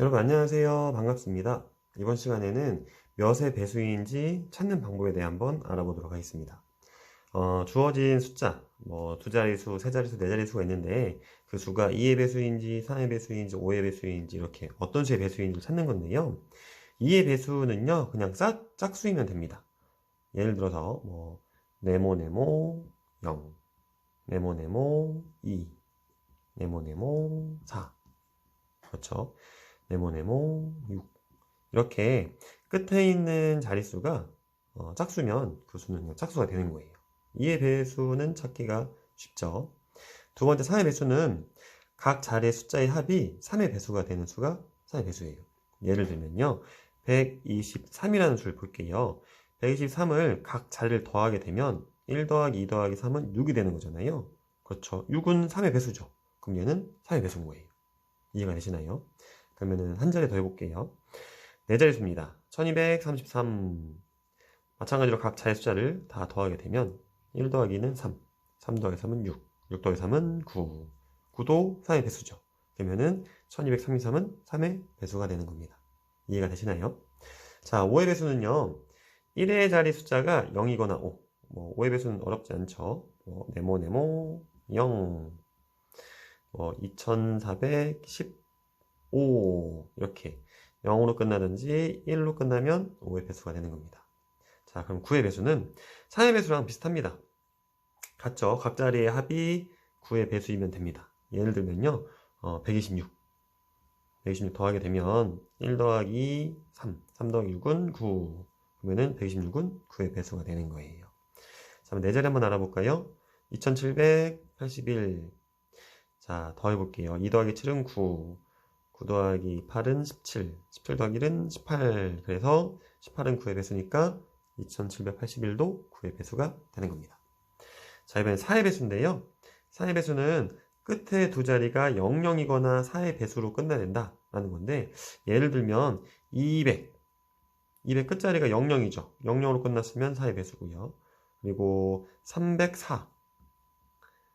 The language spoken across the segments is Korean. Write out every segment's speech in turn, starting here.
여러분 안녕하세요. 반갑습니다. 이번 시간에는 몇의 배수인지 찾는 방법에 대해 한번 알아보도록 하겠습니다. 어, 주어진 숫자, 뭐 두 자릿수, 세 자릿수, 네 자릿수가 있는데 그 수가 2의 배수인지, 3의 배수인지, 5의 배수인지 이렇게 어떤 수의 배수인지를 찾는 건데요. 2의 배수는요, 그냥 짝, 짝수이면 됩니다. 예를 들어서 뭐 네모 네모 0, 네모 네모 2, 네모 네모 4 그렇죠. 네모네모 6 이렇게 끝에 있는 자릿수가 어, 짝수면 그 수는 짝수가 되는 거예요. 2의 배수는 찾기가 쉽죠. 두 번째 3의 배수는 각 자리의 숫자의 합이 3의 배수가 되는 수가 3의 배수예요. 예를 들면요. 123이라는 수를 볼게요. 123을 각 자리를 더하게 되면 1 더하기 2 더하기 3은 6이 되는 거잖아요. 그렇죠. 6은 3의 배수죠. 그럼 얘는 3의 배수인 거예요. 이해가 되시나요? 그러면은 한 자리 더 해볼게요. 네 자릿수입니다. 1233. 마찬가지로 각 자의 숫자를 다 더하게 되면 1 더하기는 3, 3 더하기 3은 6, 6 더하기 3은 9. 9도 3의 배수죠. 그러면은 1233은 3의 배수가 되는 겁니다. 이해가 되시나요? 자, 5의 배수는요. 1의 자리 숫자가 0이거나 5. 뭐 5의 배수는 어렵지 않죠. 뭐 네모 네모 0. 뭐 2415 이렇게 0으로 끝나든지 1로 끝나면 5의 배수가 되는 겁니다. 자, 그럼 9의 배수는 3의 배수랑 비슷합니다. 같죠? 각 자리의 합이 9의 배수이면 됩니다. 예를 들면요. 어, 126. 126 더하게 되면 1 더하기 3, 3 더하기 6은 9. 그러면은 126은 9의 배수가 되는 거예요. 자, 네 자리 한번 알아볼까요? 2781. 자, 더 해볼게요. 2 더하기 7은 9. 9 더하기 8은 17. 17 더하기 1은 18. 그래서 18은 9의 배수니까 2781도 9의 배수가 되는 겁니다. 자, 이번엔 4의 배수인데요. 4의 배수는 끝에 두 자리가 00이거나 4의 배수로 끝나낸다 라는 건데 예를 들면 200 200 끝자리가 00이죠 00으로 끝났으면 4의 배수고요 그리고 304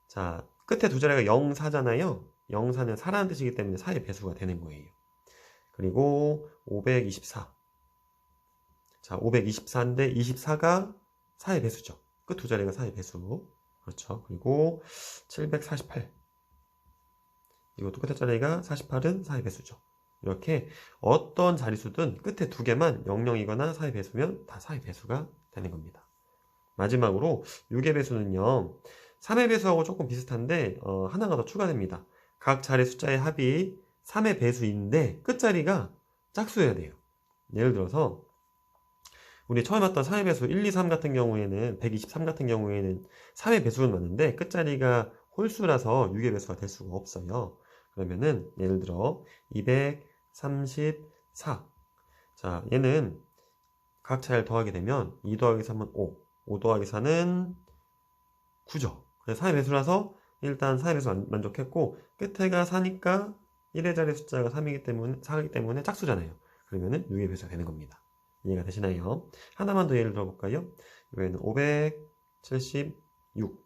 자, 끝에 두 자리가 04잖아요 04는 4라는 뜻이기 때문에 4의 배수가 되는 거예요 그리고 524 자, 524인데 24가 4의 배수죠 끝 두 자리가 4의 배수 그렇죠 그리고 748 이것도 끝에 자리가 48은 4의 배수죠. 이렇게 어떤 자릿수든 끝에 두 개만 00이거나 4의 배수면 다 4의 배수가 되는 겁니다. 마지막으로 6의 배수는요. 3의 배수하고 조금 비슷한데 어, 하나가 더 추가됩니다. 각 자리 숫자의 합이 3의 배수인데 끝자리가 짝수여야 돼요. 예를 들어서 우리 처음 봤던 3의 배수 1, 2, 3 같은 경우에는 123 같은 경우에는 3의 배수는 맞는데 끝자리가 홀수라서 6의 배수가 될 수가 없어요. 그러면은 예를 들어 234. 자, 얘는 각 차를 더하게 되면 2 더하기 3은 5, 5 더하기 4는 9죠. 그래서 4의 배수라서 일단 4의 배수 만- 만족했고 끝에가 4니까 1의 자리 숫자가 3이기 때문에 4이기 때문에 짝수잖아요. 그러면은 6의 배수가 되는 겁니다. 이해가 되시나요? 하나만 더 예를 들어볼까요? 이번에는 576.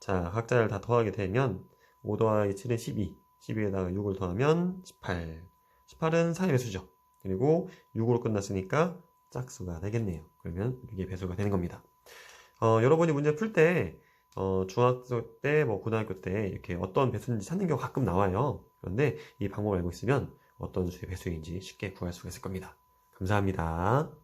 자, 각자를 다 더하게 되면 5 더하기 7은 12. 12에다가 6을 더하면 18. 18은 4의 배수죠. 그리고 6으로 끝났으니까 짝수가 되겠네요. 그러면 이게 배수가 되는 겁니다. 어, 여러분이 문제 풀 때, 어, 중학교 때, 뭐, 고등학교 때, 이렇게 어떤 배수인지 찾는 경우가 가끔 나와요. 그런데 이 방법을 알고 있으면 어떤 수의 배수인지 쉽게 구할 수가 있을 겁니다. 감사합니다.